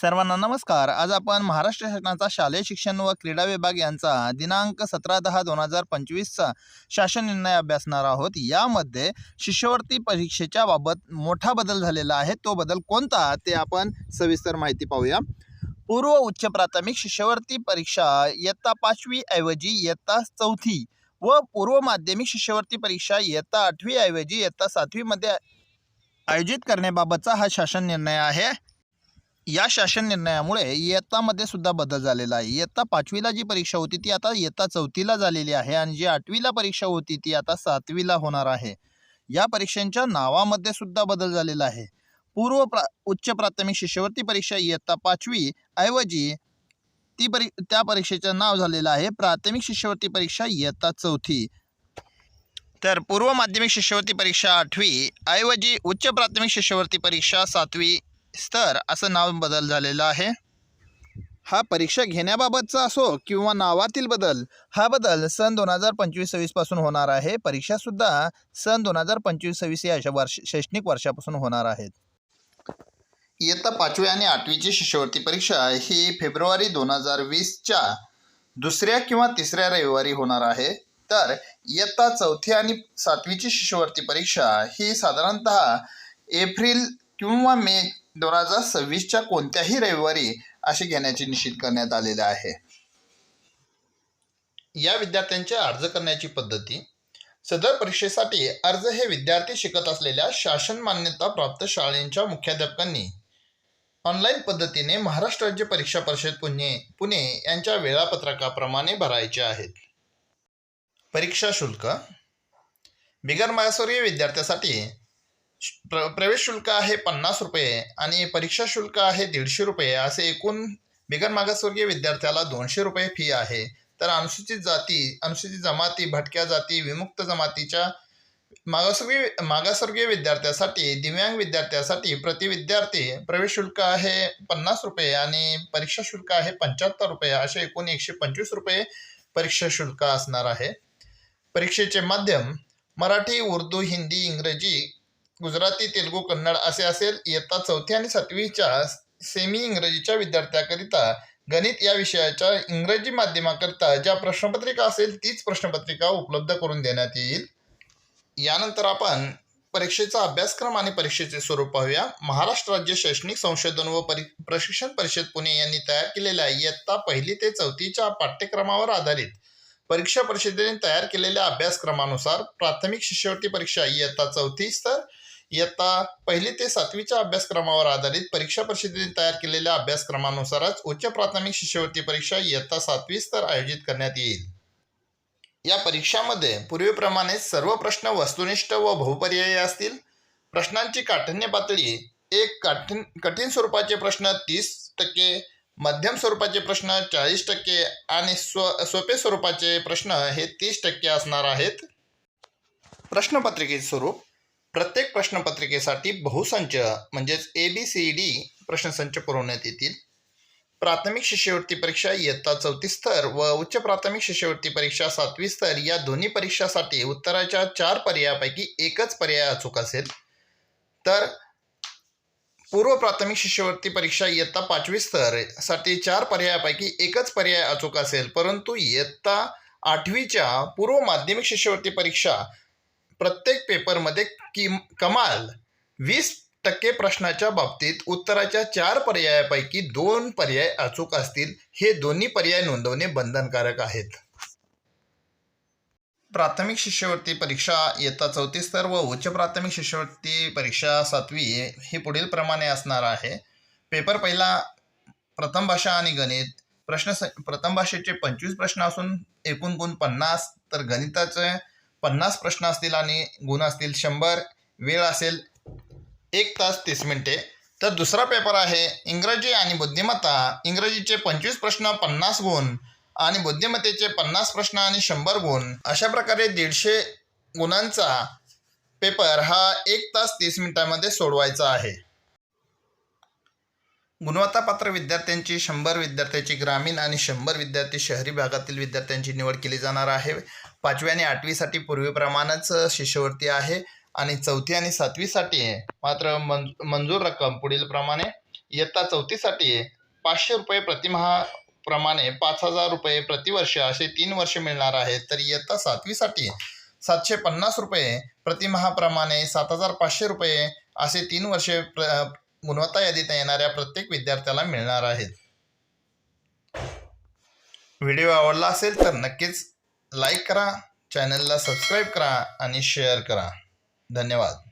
सर्वांना नमस्कार. आज आपण महाराष्ट्र शासनाचा शालेय शिक्षण व क्रीडा विभाग यांचा दिनांक सतरा दहा दोन हजार पंचवीसचा शासन निर्णय अभ्यासणार आहोत. यामध्ये शिष्यवृत्ती परीक्षेच्या बाबत मोठा बदल झालेला आहे. तो बदल कोणता ते आपण सविस्तर माहिती पाहूया. पूर्व उच्च प्राथमिक शिष्यवृत्ती परीक्षा इयत्ता पाचवी ऐवजी इयत्ता चौथी व पूर्व माध्यमिक शिष्यवृत्ती परीक्षा इयत्ता आठवी ऐवजी इयत्ता सातवीमध्ये आयोजित करण्याबाबतचा हा शासन निर्णय आहे. या शासन निर्णयामुळे इयत्तामध्ये सुद्धा बदल झालेला आहे. इयत्ता पाचवीला जी परीक्षा होती ती आता इयत्ता चौथीला झालेली आहे आणि जी आठवीला परीक्षा होती ती आता सातवीला होणार आहे. या परीक्षांच्या नावामध्ये सुद्धा बदल झालेला आहे. पूर्व प्रा उच्च प्राथमिक शिष्यवृत्ती परीक्षा इयत्ता पाचवी ऐवजी ती परी त्या परीक्षेचं नाव झालेलं आहे प्राथमिक शिष्यवृत्ती परीक्षा इयत्ता चौथी. तर पूर्व माध्यमिक शिष्यवृत्ती परीक्षा आठवी ऐवजी उच्च प्राथमिक शिष्यवृत्ती परीक्षा सातवी स्तर असं नाव बदल झालेलं आहे. हा परीक्षा घेण्याबाबतचा असो किंवा नावातील बदल हा बदल सन दोन हजार पंचवीस सव्वीसपासून होणार आहे. परीक्षासुद्धा सन दोन हजार पंचवीस सव्वीस या वर्ष शैक्षणिक वर्षापासून होणार आहेत. इयत्ता पाचवी आणि आठवीची शिष्यवृत्ती परीक्षा ही फेब्रुवारी दोन हजार वीसच्या दुसऱ्या किंवा तिसऱ्या रविवारी होणार आहे. तर इयत्ता चौथी आणि सातवीची शिष्यवृत्ती परीक्षा ही साधारणतः एप्रिल किंवा मे दोन हजार सव्वीसच्या कोणत्याही रविवारी असे घेण्याचे निश्चित करण्यात आलेले आहे. या विद्यार्थ्यांचे अर्ज करण्याची पद्धती सदर परीक्षेसाठी अर्ज हे विद्यार्थी शिकत असलेल्या शासन मान्यता प्राप्त शाळेंच्या मुख्याध्यापकांनी ऑनलाईन पद्धतीने महाराष्ट्र राज्य परीक्षा परिषद पुणे पुणे यांच्या वेळापत्रकाप्रमाणे भरायचे आहेत. परीक्षा शुल्क बिगर मागासवर्गीय विद्यार्थ्यासाठी प्र प्रवेश शुल्क आहे पन्नास रुपये आणि परीक्षा शुल्क आहे दीडशे रुपये. असे एकूण बिगर मागासवर्गीय विद्यार्थ्याला दोनशे रुपये फी आहे. तर अनुसूचित जाती अनुसूचित जमाती भटक्या जाती विमुक्त जमातीच्या मागासवर्गीय मागासवर्गीय विद्यार्थ्यासाठी दिव्यांग विद्यार्थ्यासाठी प्रति विद्यार्थी प्रवेश शुल्क आहे पन्नास रुपये आणि परीक्षा शुल्क आहे पंच्याहत्तर रुपये. असे एकूण एकशे पंचवीस रुपये परीक्षा शुल्क असणार आहे. परीक्षेचे माध्यम मराठी उर्दू हिंदी इंग्रजी गुजराती तेलुगू कन्नड असे असेल इयत्ता चौथी आणि सातवीच्या सेमी इंग्रजीच्या विद्यार्थ्याकरिता गणित या विषयाच्या इंग्रजी माध्यमाकरिता ज्या प्रश्नपत्रिका असेल तीच प्रश्नपत्रिका उपलब्ध करून देण्यात येईल. यानंतर आपण परीक्षेचा अभ्यासक्रम आणि परीक्षेचे स्वरूप पाहूया. महाराष्ट्र राज्य शैक्षणिक संशोधन व परि प्रशिक्षण परिषद पुणे यांनी तयार केलेल्या इयत्ता पहिली ते चौथीच्या पाठ्यक्रमावर आधारित परीक्षा परिषदेने तयार केलेल्या अभ्यासक्रमानुसार प्राथमिक शिष्यवृत्ती परीक्षा इयत्ता चौथी स्तर इयत्ता पहिली ते सातवीच्या अभ्यासक्रमावर आधारित परीक्षा परिषदेने तयार केलेल्या अभ्यासक्रमानुसारच उच्च प्राथमिक शिष्यवृत्ती परीक्षा इयत्ता सातवी स्तर आयोजित करण्यात येईल. या परीक्षामध्ये पूर्वीप्रमाणेच सर्व प्रश्न वस्तुनिष्ठ व बहुपर्यायी असतील. प्रश्नांची काठिण्य पातळी एक काठीण कठीण स्वरूपाचे प्रश्न तीस टक्के मध्यम स्वरूपाचे प्रश्न चाळीस टक्के आणि स्व सोपे स्वरूपाचे प्रश्न हे तीस टक्के असणार आहेत. प्रश्नपत्रिकेचे स्वरूप प्रत्येक प्रश्नपत्रिकेसाठी बहुसंच म्हणजेच ए बी सी डी प्रश्नसंच पुरवण्यात येतील. प्राथमिक शिष्यवृत्ती परीक्षा इयत्ता चौथी स्तर व उच्च प्राथमिक शिष्यवृत्ती परीक्षा सातवी स्तर या दोन्ही परीक्षासाठी उत्तराच्या चार पर्यायापैकी एकच पर्याय अचूक असेल. तर पूर्व प्राथमिक शिष्यवृत्ती परीक्षा इयत्ता पाचवी स्तरसाठी चार पर्यायापैकी एकच पर्याय अचूक असेल. परंतु इयत्ता आठवीच्या पूर्व माध्यमिक शिष्यवृत्ती परीक्षा प्रत्येक पेपरमध्ये किम कमाल. वीस टक्के प्रश्नाच्या बाबतीत उत्तराच्या चार पर्यायापैकी दोन पर्याय अचूक असतील. हे दोन्ही पर्याय नोंदवणे बंधनकारक आहेत. प्राथमिक शिष्यवृत्ती परीक्षा इयत्ता चौथी स्तर व उच्च प्राथमिक शिष्यवृत्ती परीक्षा सातवी ही पुढील प्रमाणे असणार आहे. पेपर पहिला प्रथम भाषा आणि गणित. प्रश्न स प्रथम भाषेचे पंचवीस प्रश्न असून एकूण गुण पन्नास तर गणिताचे पन्नास प्रश्न असतील आणि गुण असतील शंभर वेळ असेल एक तास तीस मिनिटे. तर दुसरा पेपर आहे इंग्रजी आणि बुद्धिमत्ता. इंग्रजीचे पंचवीस प्रश्न पन्नास गुण आणि बुद्धिमत्तेचे पन्नास प्रश्न आणि शंभर गुण. अशा प्रकारे दीडशे गुणांचा पेपर हा एक तास तीस मिनिटांमध्ये सोडवायचा आहे. गुणवत्तापात्र विद्यार्थ्यांची शंभर विद्यार्थ्यांची ग्रामीण आणि शंभर विद्यार्थी शहरी भागातील विद्यार्थ्यांची निवड केली जाणार आहे. पाचवी आणि आठवीसाठी पूर्वीप्रमाणेच शिष्यवृत्ती आहे आणि चौथी आणि सातवीसाठी मात्र मंज मंजूर रक्कम पुढीलप्रमाणे इयत्ता चौथीसाठी पाचशे रुपये प्रतिमहा प्रमाणे पाच हजार रुपये प्रतिवर्ष असे तीन वर्ष मिळणार आहेत तर इयत्ता सातवीसाठी सातशे पन्नास रुपये प्रतिमहाप्रमाणे सात हजार पाचशे रुपये असे तीन वर्षे प्र गुणवत्ता यादीत येणाऱ्या प्रत्येक विद्यार्थ्याला मिळणार आहेत. व्हिडिओ आवडला असेल तर नक्कीच लाईक करा चॅनलला सबस्क्राईब करा आणि शेअर करा. धन्यवाद.